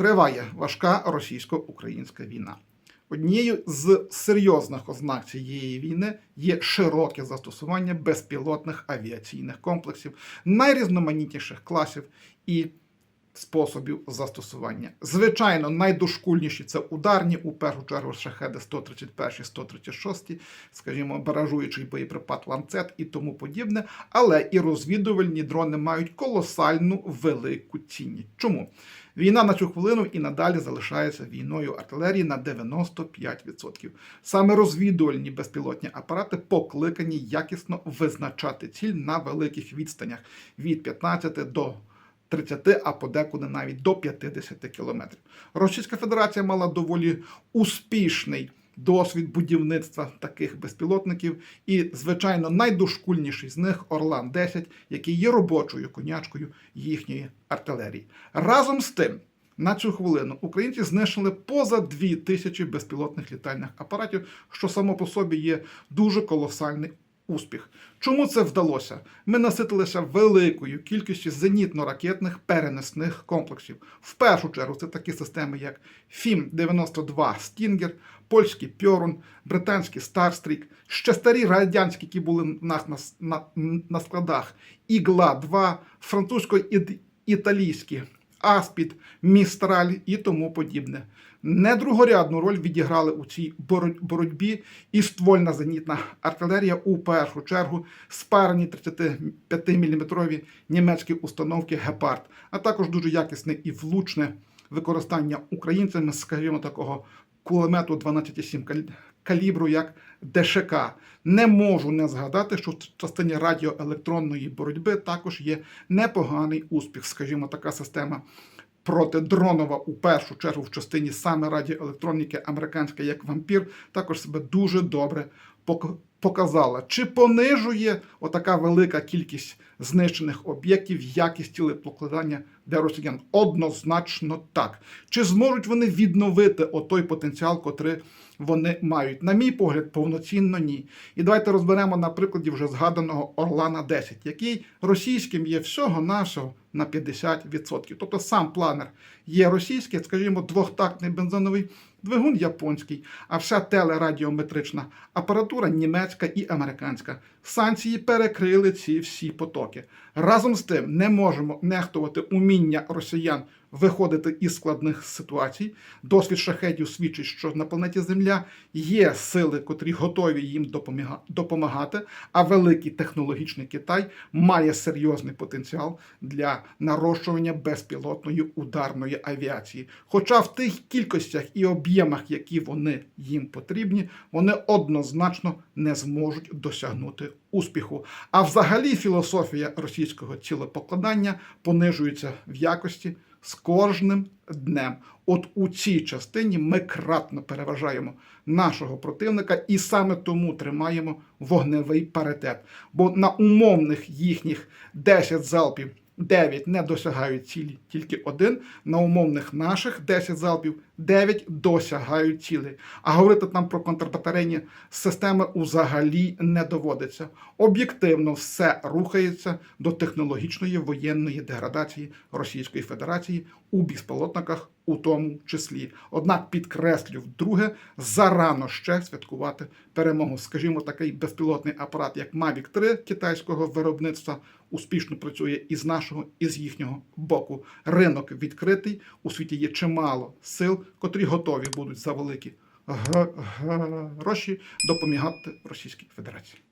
Триває важка російсько-українська війна. Однією з серйозних ознак цієї війни є широке застосування безпілотних авіаційних комплексів найрізноманітніших класів і способів застосування. Звичайно, найдошкульніші це ударні, у першу чергу шахеди 131, 136, скажімо, баражуючий боєприпад ланцет і тому подібне, але і розвідувальні дрони мають колосальну велику цінність. Чому? Війна на цю хвилину і надалі залишається війною артилерії на 95%. Саме розвідувальні безпілотні апарати покликані якісно визначати ціль на великих відстанях від 15 до 30, а подекуди навіть до 50 кілометрів. Російська Федерація мала доволі успішний досвід будівництва таких безпілотників, і, звичайно, найдошкульніший з них Орлан 10, який є робочою конячкою їхньої артилерії. Разом з тим. На цю хвилину українці знищили поза дві тисячі безпілотних літальних апаратів, що само по собі є дуже колосальний успіх. Чому це вдалося? Ми наситилися великою кількістю зенітно-ракетних перенесних комплексів. В першу чергу це такі системи, як ФІМ-92 Стінгер, польський Пьорун, британський Старстрік, ще старі радянські, які були в нас на, на, на складах, Ігла-2, французько-італійські Аспід, Містраль і тому подібне. Не другорядну роль відіграли у цій боротьбі і ствольна зенітна артилерія у першу чергу спарені 35-мм німецькі установки Гепард, а також дуже якісне і влучне використання українцями, скажімо, такого кулемету 12,7 калібру як ДШК. Не можу не згадати, що в частині радіоелектронної боротьби також є непоганий успіх, скажімо, така система. Протидронова у першу чергу в частині саме радіоелектроніки американська як вампір, також себе дуже добре показала. Чи понижує отака велика кількість знищених об'єктів якість тілепокладання для росіян? Однозначно так. Чи зможуть вони відновити отой потенціал, котрий вони мають? На мій погляд, повноцінно ні. І давайте розберемо на прикладі вже згаданого Орлана 10, який російським є всього-навсього на 50%. Тобто сам планер є російський, скажімо, двохтактний бензиновий двигун японський, а вся телерадіометрична апаратура німецька і американська. Санкції перекрили ці всі потоки. Разом з тим не можемо нехтувати уміння росіян виходити із складних ситуацій. Досвід шахедів свідчить, що на планеті Земля є сили, котрі готові їм допомагати. А великий технологічний Китай має серйозний потенціал для нарощування безпілотної ударної авіації. Хоча в тих кількостях і об'ємах, які вони їм потрібні, вони однозначно не зможуть досягнути успіху. А взагалі філософія російського цілепокладання понижується в якості з кожним днем. От у цій частині ми кратно переважаємо нашого противника і саме тому тримаємо вогневий паритет. Бо на умовних їхніх 10 залпів 9 не досягають цілі, тільки один. На умовних наших 10 залпів 9 досягають цілі. А говорити там про контрбатарейні системи взагалі не доводиться. Об'єктивно все рухається до технологічної воєнної деградації Російської Федерації у безполотниках у тому числі. Однак підкреслю вдруге, зарано ще святкувати перемогу. Скажімо, такий безпілотний апарат, як Mavic 3 китайського виробництва, успішно працює і з нашого, і з їхнього боку. Ринок відкритий. У світі є чимало сил, котрі готові будуть за великі гроші допомагати Російській Федерації.